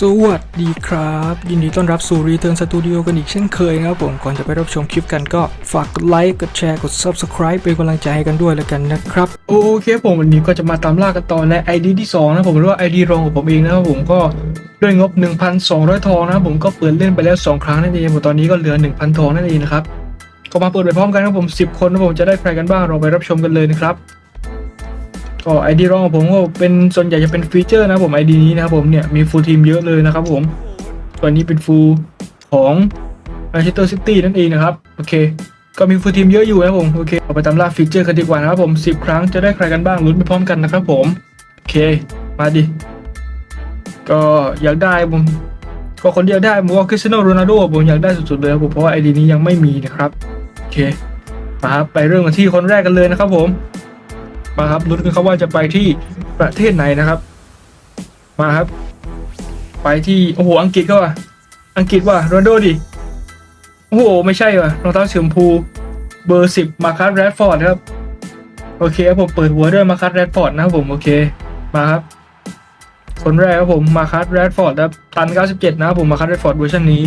สวัสดีครับ ยินดีต้อนรับสู่ Return Studio กันอีกเช่นเคยนะครับผม ก่อนจะไปรับชมคลิปกันก็ฝากกดไลค์ กดแชร์ กด Subscribe เป็นกำลังใจให้กันด้วยแล้วกันนะครับ โอเคผมวันนี้ก็จะมาตามล่ากันต่อใน ID ที่ 2 นะผมหรือว่า ID รองของผมเองนะครับผมก็ด้วยงบ 1,200 ทองนะครับผมก็เปิดเล่นไปแล้ว 2 ครั้งนั่นเองผมตอนนี้ก็เหลือ 1,000 ทองนั่นเองนะครับก็มาเปิดไปพร้อมกันนะครับผม 10 คนนะผมจะได้ใครกันบ้างเราไปรับชมกันเลยนะครับ ก็ไอดีรองของผมก็เป็นส่วนใหญ่จะเป็นฟีเจอร์นะผมไอดีนี้นะครับผมเนี่ยมีฟูลทีมเยอะเลยนะครับผมตัวนี้เป็นฟูลของแมนเชสเตอร์ซิตี้นั่นเองนะครับโอเค ก็มีฟูลทีมเยอะอยู่นะผมโอเคเอาไปตามล่าฟีเจอร์กันดีกว่านะครับผม 10 ครั้งจะได้ใครกันบ้างลุ้นไปพร้อมกันนะครับผมโอเคมาดิก็อยากได้ผมก็คนเดียวได้ผมว่าคริสเตียโนโรนัลโดผมอยากได้สุดๆเลยครับผมเพราะว่าไอดีนี้ยังไม่มีนะครับโอเคมาครับไปเริ่มกันที่คนแรกกันเลยนะครับผม มาครับลุ้นกันครับว่าจะไปที่ประเทศไหนนะครับ มาครับ ไปที่โอ้โหอังกฤษก็ว่ะอังกฤษว่ะโรนลโดดิโอ้โหไม่ใช่ว่ะรองเท้าสีชมพูเบอร์สิบมาคัสแรดฟอร์ดครับโอเคครับผมเปิดหัวด้วยมาคัสแรดฟอร์ดนะครับผมโอเคมาครับ คนแรกครับผมมาคัสแรดฟอร์ดครับตัน97นะครับผมมาคัสแรดฟอร์ดเวอร์ชันนี้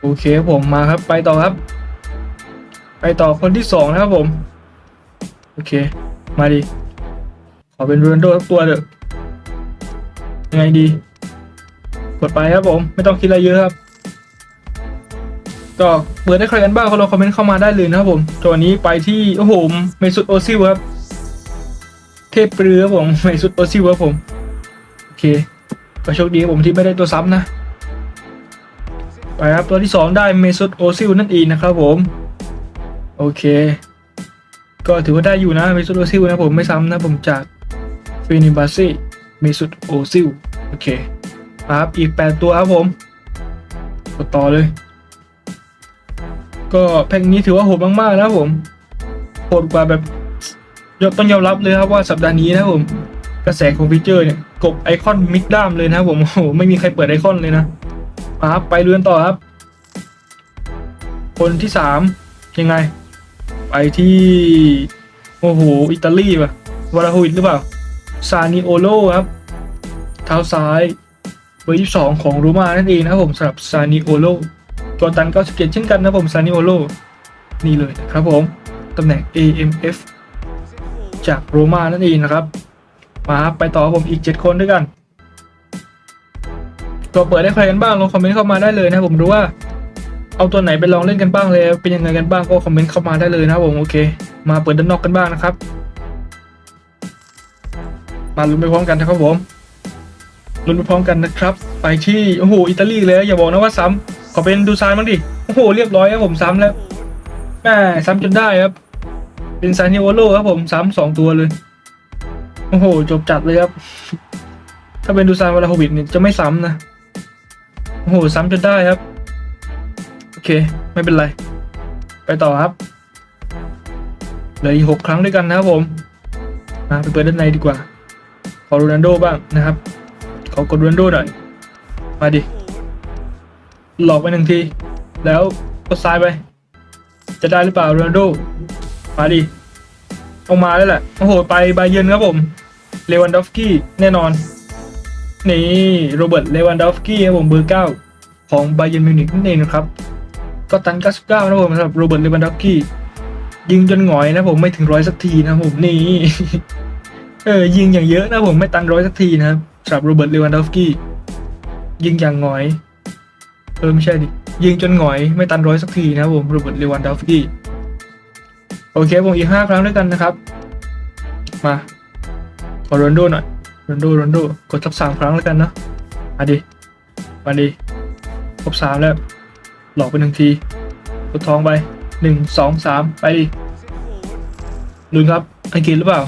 โอเคผมมาครับไปต่อครับ ไปต่อคนที่สองนะครับผม โอเค มาดิ ขอเป็นโรนโดสักตัวเถอะยังไงดี กดไปครับผม ไม่ต้องคิดอะไรเยอะครับ ก็เปิดได้ใครกันบ้างก็ลองคอมเมนต์เข้ามาได้เลยนะครับผมตัวนี้ไปที่โอ้โหเมสุดโอซิลครับ เทพเปรือครับผมเมสุดโอซิลครับผม โอเค ก็โชคดีผมที่ไม่ได้ตัวซ้ำนะ ไปครับตัวที่สองได้เมสุดโอซิลนั่นเองนะครับผม โอเค ก็ถือว่าได้อยู่นะเมสุดโอซิลนะผมไม่ซ้ำนะผมจากฟินิบาซีเมสุดโอซิลโอเคครับอีก 8 ตัวครับผมกดต่อเลย ก็แพ็กนี้ถือว่าโหดมากๆนะผมโหดกว่าแบบยอดต้องยอมรับเลยครับว่าสัปดาห์นี้นะผม กระแสของฟีเจอร์เนี่ยกบไอคอนมิดด้ามเลยนะผมโอ้โหไม่มีใครเปิดไอคอนเลยนะมาครับไปเรือนต่อครับ คนที่สามยังไง ไปที่โอ้โหอิตาลีป่ะวาราฮวิดหรือเปล่าซานิโอโลครับ เท้าซ้ายเบอร์ยี่สองของโรม่านั่นเองนะครับผมสำหรับซานิโอโลจอร์ตัน97เช่นกันนะผมซานิโอโลนี่เลยนะครับผมตำแหน่ง AMF จากโรมานั่นเองนะครับ มาไปต่อผมอีก 7 คนด้วยกัน ตัวเปิดได้ใครกันบ้างลงคอมเมนต์เข้ามาได้เลยนะผมดูว่า เอาตัวไหนไปลองเล่นกันบ้างเลย เป็นยังไงกันบ้างก็คอมเมนต์เข้ามาได้เลยนะครับผมโอเค มาเปิดด้านนอกกันบ้างนะครับ มาลุ้นไปพร้อมกันนะครับผมลุ้นไปพร้อมกันนะครับ ไปที่โอ้โหอิตาลีเลยอย่าบอกนะว่าซ้ำขอเป็นดูซานบ้างดิโอ้โหเรียบร้อยครับผมซ้ำแล้วแม่ซ้ำจนได้ครับ เป็นซานิโอโลครับผมซ้ำสองตัวเลยโอ้โห จบจัดเลยครับ ถ้าเป็นดูซานวาลาโฮวิดเนี่ยจะไม่ซ้ำนะ โอ้โห ซ้ำจนได้ครับ เคไม่เป็นไร ไปต่อครับเหลืออีกหกครั้งด้วยกันนะครับผมมาไปเปิดด้านในดีกว่า ขอโรนัลโดบ้างนะครับ ขอกดโรนัลโดหน่อย มาดิ หลอกไปหนึ่งที แล้วกดซ้ายไป จะได้หรือเปล่าโรนัลโด มาดิเอามาแล้วแหละ โอ้โห ไปบาเยนครับผม เลวันดอฟสกี้แน่นอน นี่โรเบิร์ต เลวันดอฟสกี้ครับผมเบอร์เก้าของบาเยนมิวนิกนั่นเองนะครับ ก็ตัน99นะผมสำหรับโรเบิร์ตเลวันดอฟสกี้ยิงจนหงอยนะผมไม่ถึงร้อยสักทีนะผมนี่เออยิงอย่างเยอะนะผมไม่ตันร้อยสักทีนะครับสำหรับโรเบิร์ตเลวันดอฟสกี้ยิงอย่างหงอยเออไม่ใช่ดิยิงจนหงอยไม่ตันร้อยสักทีนะครับผมโรเบิร์ตเลวันดอฟสกี้โอเคผมอีกห้าครั้งด้วยกันนะครับ มาขอโรนโดหน่อยโรนโดโรนโดกดสักสามครั้งแล้วกันเนาะมาดิมาดิครบสามแล้ว หลอกไปหนึ่งทีกดทองไปหนึ่งสองสามไปดิลุนครับ อังกฤษหรือเปล่า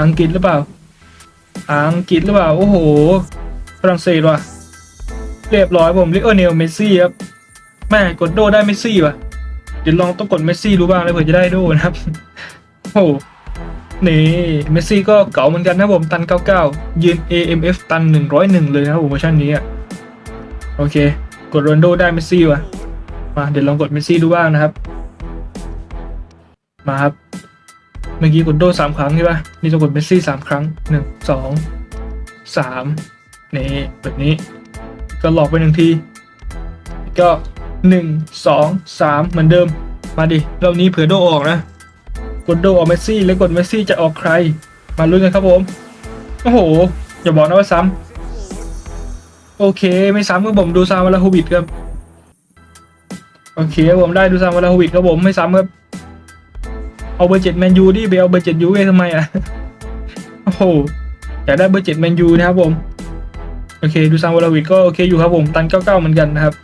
อังกฤษหรือเปล่า อังกฤษหรือเปล่า โอ้โห ฝรั่งเศสว่ะ เรียบร้อยผมลิโอเนลเมซี่ครับ แม่กดโดได้เมซี่ว่ะ เดี๋ยวลองต้องกดเมซี่ดูบ้างเลยเผื่อจะได้โดนะครับ โอ้โหนี่เมสซี่ก็เก่าเหมือนกันนะผมตัน 99 ยืน AMF ตัน 101 เลยนะครับผมเวอร์ชันนี้อะโอเค กดโรนโดได้เมสซี่วะมาเดี๋ยวลองกดเมสซี่ดูบ้างนะครับ มาครับ เมื่อกี้กดโดสามครั้งใช่ปะนี่จะกดเมสซี่สามครั้งหนึ่งสองสามนี่แบบนี้ ก็หลอกไปหนึ่งที ก็หนึ่งสองสามเหมือนเดิม มาดิรอบนี้เผื่อโดออกนะ กดโดออกเมสซี่ แล้วกดเมสซี่จะออกใคร มาลุ้นกันครับผม โอ้โห อย่าบอกนะว่าซ้ำ โอเค ไม่ซ้ำก็ผมดูซามวาลาฮูบิดครับ โอเคผมได้ดูซามวาลาฮูบิดครับผมไม่ซ้ำครับ เอาเบอร์เจ็ดแมนยูดิไปเอาเบอร์เจ็ดยูเอทำไมอะ โอ้โหอยากได้เบอร์เจ็ดแมนยูนะครับผม โอเคดูซามวาลาวิดก็โอเคอยู่ครับผม ตันเก้าเก้าเหมือนกันนะครับ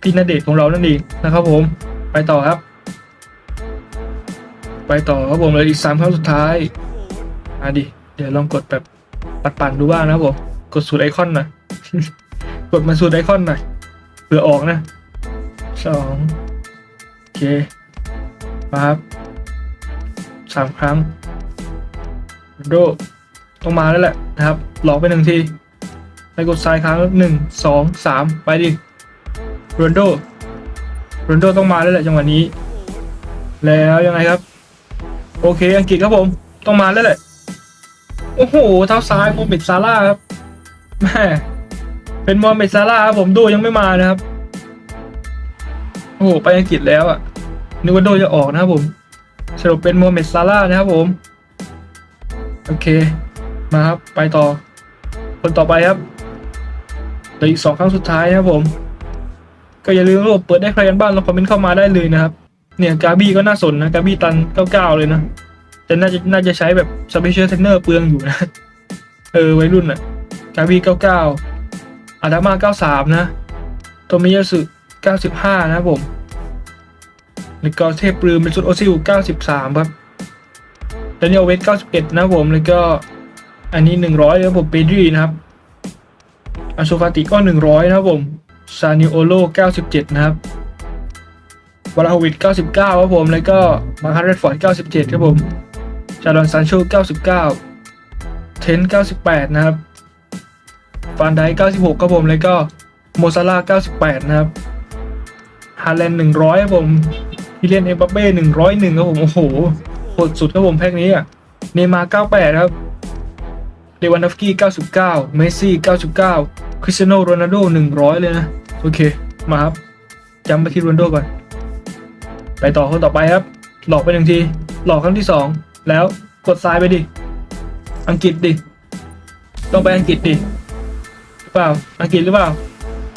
พี่นาเดชของเรานั่นเองนะครับผม ไปต่อครับ ไปต่อครับผมเลยอีกสามครั้งสุดท้ายอะดิ เดี๋ยวลองกดแบบปัดปั่นดูบ้างนะครับผม กดสูตรไอคอนน่อย กดมาสูตรไอคอนหน่อยเผื่อออกนะสองโอเคมาครับสามครั้งโดต้องมาแล้วแหละนะครับหลอกไปหนึ่งทีไปกดซ้ายครั้งหนึ่งสองสามไปดิโรนโดโรนโดต้องมาแล้วแหละจังหวะนี้ แล้วยังไงครับ โอเค อังกฤษครับผม ต้องมาแล้วแหละ โอ้โห เท้าซ้ายโมเมดซาร่าครับแม่ เป็นโมเมดซาร่าครับผมโดยังไม่มานะครับ โอ้โหไปอังกฤษแล้วอะนึกว่าโดจะออกนะครับผม สรุปเป็นโมเมดซาร่านะครับผม โอเค มาครับ ไปต่อ คนต่อไปครับเหลืออีกสองครั้งสุดท้ายนะครับผม ก็อย่าลืมว่าเปิดได้ใครกันบ้างลองคอมเมนต์เข้ามาได้เลยนะครับ เนี่ยกาบี้ก็น่าสนนะกาบี้ตันเก้าเก้าเลยนะ แต่น่าจะน่าจะใช้แบบสเปเชียลเทนเนอร์เปลืองอยู่นะ เออวัยรุ่นอะกาบี้เก้าเก้า อาดามาเก้าสามนะโตมิยาสึเก้าสิบห้านะครับผมแล้วก็เทพปลือเป็นสุดโอซิลเก้าสิบสามครับแดเนียลเวสเก้าสิบเอ็ดนะผมแล้วก็อันนี้หนึ่งร้อยครับผมเปดรีนะครับอาชูฟาติก็หนึ่งร้อยนะครับผมซานิโอโลเก้าสิบเจ็ดนะครับวาลาวิด99 ครับผม แล้วก็มาร์คัสเรดฟอร์ด97 ครับผม ชาดอนซานโช99 เทน98 นะครับ ฟานได96ครับผมแล้วก็โมซาร่า98 นะครับฮาแลนด์100ครับผมฮิเลนเอ็มบัปเบ้101ครับผมโอ้โหโหดสุดครับผมแพ็กนี้อะเนมาร์98 ครับเลวันดอฟกี้99 เมสซี่ 99 คริสเตียโนโรนัลโด100 เลยนะ โอเค มาครับจำไปที่โรนัลโดก่อน ไปต่อคนต่อไปครับ หลอกไปหนึ่งที หลอกครั้งที่สองแล้วกดซ้ายไปดิ อังกฤษดิ ต้องไปอังกฤษดิ เปล่าอังกฤษหรือเปล่า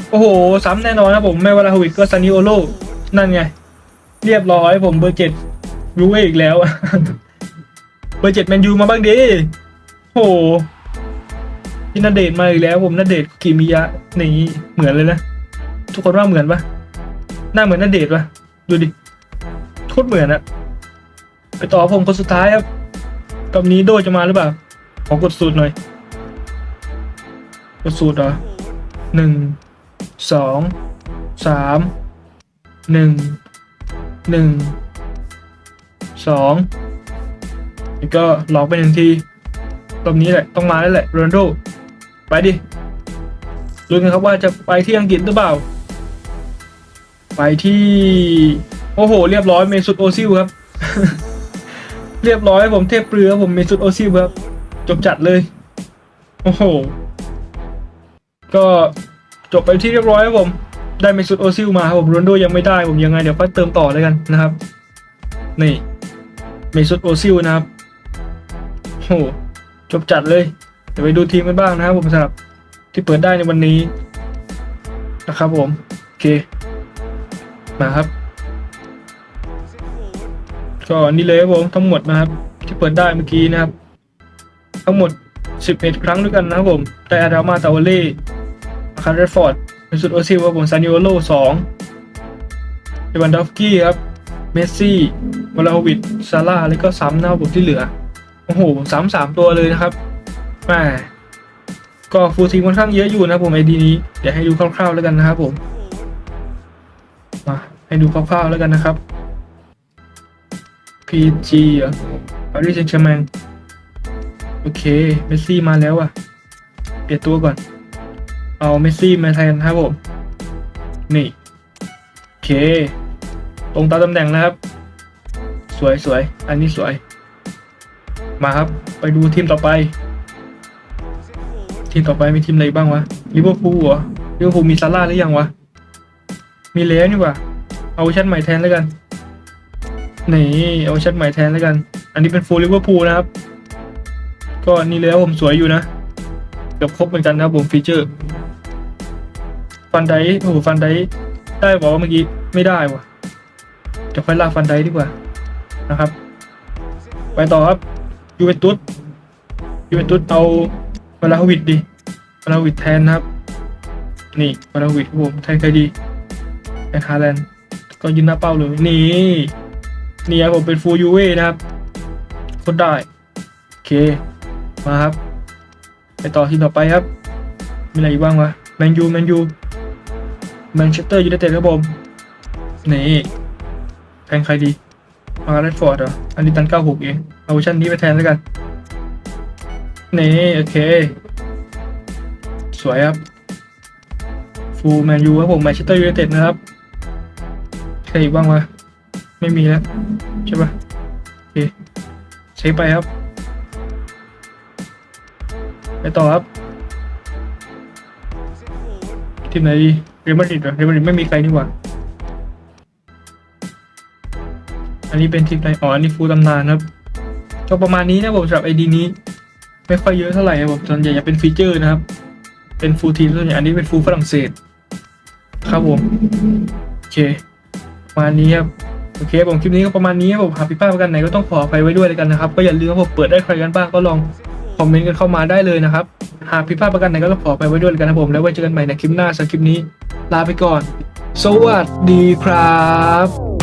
โอ้โห ซ้ำแน่นอนนะผมไม่วาลาฮวิดก็ซานิโอโลนั่นไง เรียบร้อยผมเบอร์เจ็ดรู้อีกแล้วเบอร์เจ็ดแมนยูมาบ้างดิโอ้โหพี่นาเดชน์มาอีกแล้ว ผมนาเดชน์กิมิยะนี่เหมือนเลยนะทุกคนว่าเหมือนปะหน้าเหมือนนาเดชน์ปะดูดิโคตรเหมือนอะไปต่อผมคนสุดท้ายครับกับนี้โดจะมาหรือเปล่าขอกดสูตรหน่อย กดสูตรเหรอหนึ่งสองสามหนึ่งหนึ่งสองแล้วก็หลอกไปหนึ่งทีรอบนี้แหละต้องมาแล้วแหละโรนโดไปดิลุ้นกันครับว่าจะไปที่อังกฤษหรือเปล่า ไปที่ โอ้โห เรียบร้อยเมสุดโอซิลครับ เรียบร้อยผมเทพเรือผมเมสุดโอซิลครับ จบจัดเลย โอ้โห ก็จบไปที่เรียบร้อยครับผม ได้เมสุดโอซิลมาครับผมโรนโดยังไม่ได้ผมยังไงเดี๋ยวค่อยเติมต่อเลยกันนะครับ นี่เมสุดโอซิลนะครับโอ้โหจบจัดเลย เดี๋ยวไปดูทีมกันบ้างนะครับผมสำหรับที่เปิดได้ในวันนี้นะครับผม โอเค มาครับ ก็นี่เลยครับผมทั้งหมดนะครับ ที่เปิดได้เมื่อกี้นะครับ ทั้งหมด 11 ครั้งด้วยกันนะครับผม ได้อารามาตาวเล่ คาร์เรฟอร์ดเป็นสุดโอซิลครับผมซานิโอโลสองเอวันดอฟกี้ครับ เมสซี่วลาวิดซาร่าแล้วก็ซ้ำนะครับผมที่เหลือ โอ้โหซ้ำสามตัวเลยนะครับแหมก็ฟูลทีมค่อนข้างเยอะอยู่นะผมไอดีนี้ เดี๋ยวให้ดูคร่าวๆแล้วกันนะครับผม มาให้ดูคร่าวๆแล้วกันนะครับ PG เหรอ Paris Saint-Germain โอเค เมสซี่มาแล้วอะเปลี่ยนตัวก่อน เอาเมสซี่มาแทนครับผม นี่โอเค ตรงตามตำแหน่งนะครับ สวยสวยอันนี้สวย มาครับ ไปดูทีมต่อไป ทีมต่อไปมีทีมอะไรบ้างวะลิเวอร์พูลเหรอลิเวอร์พูลมีซาร่าหรือยังวะ มีแล้วนี่ว่าเอาเชันใหม่แทนแล้วกันนี่เอาเชันใหม่แทนแล้วกัน อันนี้เป็นฟูลลิเวอร์พูลนะครับ ก็นี่แล้วผมสวยอยู่นะเกือบครบเหมือนกันนะครับผมฟีเจอร์ ฟันไดโอ้โหฟันไดได้บอกว่าเมื่อกี้ไม่ได้ว่ะเดี๋ยวค่อยลากฟันไดดีกว่านะครับ ไปต่อครับยูเวนตุสยูเวนตุสเอาวลาวิดดิวลาวิดแทนครับ นี่วลาวิดผมแทนใครดีแทนฮาแลนด์ก็ยืนหน้าเป้าเลยนี่นี่ครับผมเป็นฟูลยูเว่นะครับโคนได้โอเคมาครับ ไปต่อทีมต่อไปครับ มีอะไรอีกบ้างวะแมนยูแมนยู แมนเชสเตอร์ยูไนเต็ดครับผม นี่แทนใครดี มาร์เรดฟอร์ดเหรอ อันนี้ตันเก้าหกเอง เอาเวอร์ชันนี้ไปแทนแล้วกัน นี่ โอเค สวยครับ ฟูลแมนยูครับผมแมนเชสเตอร์ยูไนเต็ดนะครับ ใครอีกบ้างวะ ไม่มีแล้ว ใช่ปะโอเค ใช้ไปครับ ไปต่อครับ ทีมไหนดี เรอัลมาดริดเหรอเรอัลมาดริดไม่มีใครนี่หว่า อันนี้เป็นทีมไหนอ๋ออันนี้ฟูตำนานครับ ก็ประมาณนี้นะผมสำหรับไอดีนี้ ไม่ค่อยเยอะเท่าไหร่ครับผมส่วนใหญ่จะเป็นฟีเจอร์นะครับ เป็นฟูทีมส่วนใหญ่อันนี้เป็นฟูฝรั่งเศส ครับผม โอเค ประมาณนี้ครับโอเคผมคลิปนี้ก็ประมาณนี้ครับผมหากผิดพลาดประกันไหนก็ต้องขออภัยไว้ด้วยแล้วกันนะครับ ก็อย่าลืมว่าผมเปิดได้ใครกันบ้างก็ลอง คอมเมนต์กันเข้ามาได้เลยนะครับ หากผิดพลาดประกันไหนก็ต้องขอไปไว้ด้วยกันนะครับผม แล้วไว้เจอกันใหม่ในคลิปหน้าสำหรับคลิปนี้ ลาไปก่อน สวัสดีครับ